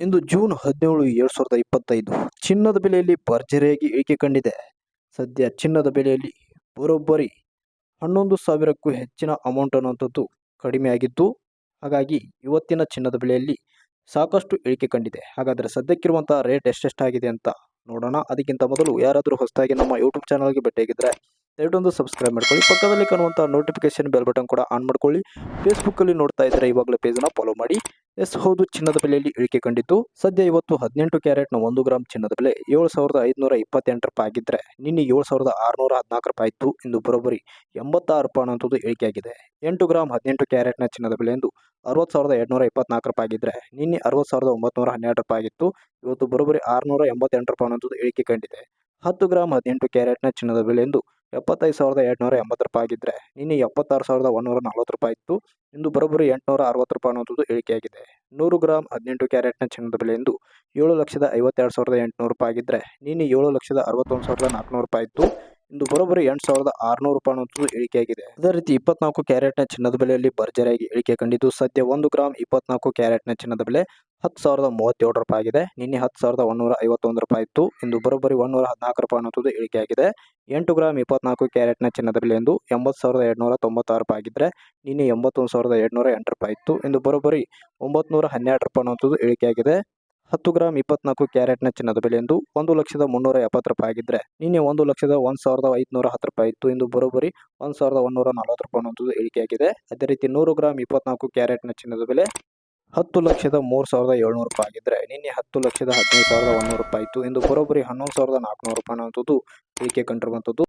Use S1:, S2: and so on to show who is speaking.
S1: ಇಂದು June ಹದಿನೇಳು, ಎರಡು ಸಾವಿರದ ಇಪ್ಪತ್ತೈದು. ಚಿನ್ನದ ಬೆಲೆಯಲ್ಲಿ ಭರ್ಜರಿಯಾಗಿ ಇಳಿಕೆ ಕಂಡಿದೆ? ಸದ್ಯ ಚಿನ್ನದ ಬೆಲೆಯಲ್ಲಿ ಬರೋಬ್ಬರಿ. ಹನ್ನೊಂದು ಸಾವಿರಕ್ಕೂ ಹೆಚ್ಚಿನ ಅಮೌಂಟ್ ಅನ್ನುವಂಥದ್ದು ಕಡಿಮೆಯಾಗಿದ್ದು ಹಾಗಾಗಿ ಇವತ್ತಿನ ಚಿನ್ನದ ಬೆಲೆಯಲ್ಲಿ ಸಾಕಷ್ಟು ಇಳಿಕೆ ಕಂಡಿದೆ? ಹಾಗಾದರೆ ಸದ್ಯಕ್ಕಿರುವಂಥ ರೇಟ್ ಎಷ್ಟೆಷ್ಟಾಗಿದೆ ಅಂತ ನೋಡೋಣ. ಅದಕ್ಕಿಂತ ಮೊದಲು ಯಾರಾದರೂ ಹೊಸದಾಗಿ ನಮ್ಮ ಯೂಟ್ಯೂಬ್ ಚಾನಲ್ಗೆ ಭೇಟಿಯಾಗಿದ್ದರೆ ದಯವಿಟ್ಟು ಸಬ್ಸ್ಕ್ರೈಬ್ ಮಾಡ್ಕೊಳ್ಳಿ. ಪಕ್ಕದಲ್ಲಿ ಕಾಣುವಂಥ ನೋಟಿಫಿಕೇಶನ್ ಬೆಲ್ ಬಟನ್ ಕೂಡ ಆನ್ ಮಾಡ್ಕೊಳ್ಳಿ. ಫೇಸ್ಬುಕ್ಕಲ್ಲಿ ನೋಡ್ತಾ ಇದ್ದರೆ ಇವಾಗಲೇ ಪೇಜನ್ನು ಫಾಲೋ ಮಾಡಿ. ಎಸ್ ಹೌದು, ಚಿನ್ನದ ಬೆಲೆಯಲ್ಲಿ ಇಳಿಕೆ ಕಂಡಿತ್ತು ಸದ್ಯ ಇವತ್ತು ಹದಿನೆಂಟು ಕ್ಯಾರೆಟ್ನ ಒಂದು ಗ್ರಾಮ್ ಚಿನ್ನದ ಬೆಲೆ ಏಳು ಸಾವಿರದ ಐದುನೂರ ಇಪ್ಪತ್ತೆಂಟು ರೂಪಾಯಿ ಆಗಿದ್ದರೆ ನಿನ್ನೆ ಏಳು ಸಾವಿರದ ಆರುನೂರ ಹದಿನಾಲ್ಕು ರೂಪಾಯಿ ಇತ್ತು ಇಂದು ಬರೋಬ್ಬರಿ ಎಂಬತ್ತಾರು ರೂಪಾಯಿ ಅನ್ನೋಂಥದ್ದು ಇಳಿಕೆಯಾಗಿದೆ. ಎಂಟು ಗ್ರಾಮ್ ಹದಿನೆಂಟು ಕ್ಯಾರೆಟ್ನ ಚಿನ್ನದ ಬೆಲೆ ಎಂದು ಅರವತ್ತು ಸಾವಿರದ ಎರಡುನೂರ ಇಪ್ಪತ್ನಾಲ್ಕು ರೂಪಾಯಿ ಆಗಿದ್ದರೆ ನಿನ್ನೆ ಅರವತ್ತು ಸಾವಿರದ ಒಂಬತ್ತುನೂರ ಹನ್ನೆರಡು ರೂಪಾಯಿ ಆಗಿತ್ತು. ಇವತ್ತು ಬರೋಬ್ಬರಿ ಆರುನೂರ ಎಂಬತ್ತೆಂಟು ರೂಪಾಯಿ ಅನ್ನೋಂಥದ್ದು ಇಳಿಕೆ ಕಂಡಿದೆ ಹತ್ತು ಗ್ರಾಮ್ ಹದಿನೆಂಟು ಕ್ಯಾರೆಟ್ನ ಚಿನ್ನದ ಬೆಲೆ ಎಂದು ಎಪ್ಪತ್ತೈದು ಸಾವಿರದ ಎರಡುನೂರ ಎಂಬತ್ತು ರೂಪಾಯಿ ಆಗಿದ್ದರೆ ನಿನ್ನೆ ಎಪ್ಪತ್ತಾರು ಸಾವಿರದ ಒಂದೂರ ನಲವತ್ತು ರೂಪಾಯಿ ಇತ್ತು ಇಂದು ಬರೋಬ್ಬರಿ ಎಂಟುನೂರ ಅರವತ್ತು ರೂಪಾಯಿ ಅನ್ನೋದು ಇಳಿಕೆಯಾಗಿದೆ. ನೂರು ಗ್ರಾಮ್ ಹದಿನೆಂಟು ಕ್ಯಾರೆಟ್ನ ಚಿನ್ನದ ಬೆಲೆ ಎಂದು ಏಳು ಲಕ್ಷದ ಐವತ್ತೆರಡು ಸಾವಿರದ ಎಂಟುನೂರು ರೂಪಾಯಿ ಆಗಿದ್ದರೆ ನಿನ್ನೆ ಏಳು ಲಕ್ಷದ ಅರವತ್ತೊಂದು ಸಾವಿರದ ನಾಲ್ಕುನೂರು ರೂಪಾಯಿ ಇತ್ತು ಇಂದು ಬರೋಬ್ಬರಿ ಎಂಟು ಸಾವಿರದ ಆರುನೂರು ರೂಪಾಯಿ ಅನ್ನೋದು ಇಳಿಕೆಯಾಗಿದೆ ಅದೇ ರೀತಿ ಇಪ್ಪತ್ನಾಲ್ಕು ಕ್ಯಾರೆಟ್ನ ಚಿನ್ನದ ಬೆಲೆಯಲ್ಲಿ ಭರ್ಜರಿಯಾಗಿ ಇಳಿಕೆ ಕಂಡಿದ್ದು ಸದ್ಯ ಒಂದು ಗ್ರಾಮ್ ಇಪ್ಪತ್ನಾಲ್ಕು ಕ್ಯಾರೆಟ್ನ ಚಿನ್ನದ ಬೆಲೆ ಹತ್ತು ಸಾವಿರದ ಮೂವತ್ತೇಳು ರೂಪಾಯಿ ಆಗಿದೆ. ನಿನ್ನೆ ಹತ್ತು ಸಾವಿರದ ಒಂದೂರ ಐವತ್ತೊಂದು ರೂಪಾಯಿ ಇತ್ತು. ಇಂದು ಬರೋಬ್ಬರಿ ಒಂದೂರ ಹದಿನಾಲ್ಕು ರೂಪಾಯಿ ಅನ್ನೋದು ಇಳಿಕೆಯಾಗಿದೆ ಎಂಟು ಗ್ರಾಮ್ ಇಪ್ಪತ್ನಾಲ್ಕು ಕ್ಯಾರೆಟ್ನ ಚಿನ್ನದ ಬೆಲೆ ಎಂದು ಎಂಬತ್ತು ಸಾವಿರದ ಎರಡುನೂರ ತೊಂಬತ್ತಾರು ರೂಪಾಯಿ ಆಗಿದ್ದರೆ ನಿನ್ನೆ ಎಂಬತ್ತೊಂದು ಸಾವಿರದ ಎರಡುನೂರ ಎಂಟು ರೂಪಾಯಿ ಇತ್ತು. ಇಂದು ಬರೋಬ್ಬರಿ ಒಂಬತ್ತು ಹನ್ನೆರಡು ರೂಪಾಯಿ ಅನ್ನೋದು ಇಳಿಕೆಯಾಗಿದೆ ಹತ್ತು ಗ್ರಾಮ್ ಇಪ್ಪತ್ನಾಲ್ಕು ಕ್ಯಾರೆಟ್ನ ಚಿನ್ನದ ಬೆಲೆ ಎಂದು ಒಂದು ಲಕ್ಷದ ಮುನ್ನೂರ ಎಪ್ಪತ್ತು ರೂಪಾಯಿ ಆಗಿದ್ದರೆ ನಿನ್ನೆ ಒಂದು ಲಕ್ಷದ ಒಂದು ಸಾವಿರದ ಐದುನೂರ ಹತ್ತು ರೂಪಾಯಿ ಇತ್ತು. ಇಂದು ಬರೋಬ್ಬರಿ ಒಂದು ಸಾವಿರದ ಒಂದೂರ ನಲವತ್ತು ರೂಪಾಯಿ ಅನ್ನೋದು ಇಳಿಕೆಯಾಗಿದೆ ಅದೇ ರೀತಿ ನೂರು ಗ್ರಾಮ್ ಇಪ್ಪತ್ನಾಲ್ಕು ಕ್ಯಾರೆಟ್ನ ಚಿನ್ನದ ಬೆಲೆ ಹತ್ತು ಲಕ್ಷದ ಮೂರು ಸಾವಿರದ ಏಳ್ನೂರು ರೂಪಾಯಿ ಆಗಿದ್ದರೆ ನಿನ್ನೆ ಹತ್ತು ಲಕ್ಷದ ಹದಿನೈದು ಸಾವಿರದ ಒಂದೂರು ರೂಪಾಯಿ ಇತ್ತು. ಇಂದು ಬರೋಬ್ಬರಿ ಹನ್ನೊಂದು ಸಾವಿರದ ನಾಲ್ಕುನೂರು ರೂಪಾಯಿ ಅನ್ನೋಂಥದ್ದು ಏಕೆ ಕಂಡಿರುವಂಥದ್ದು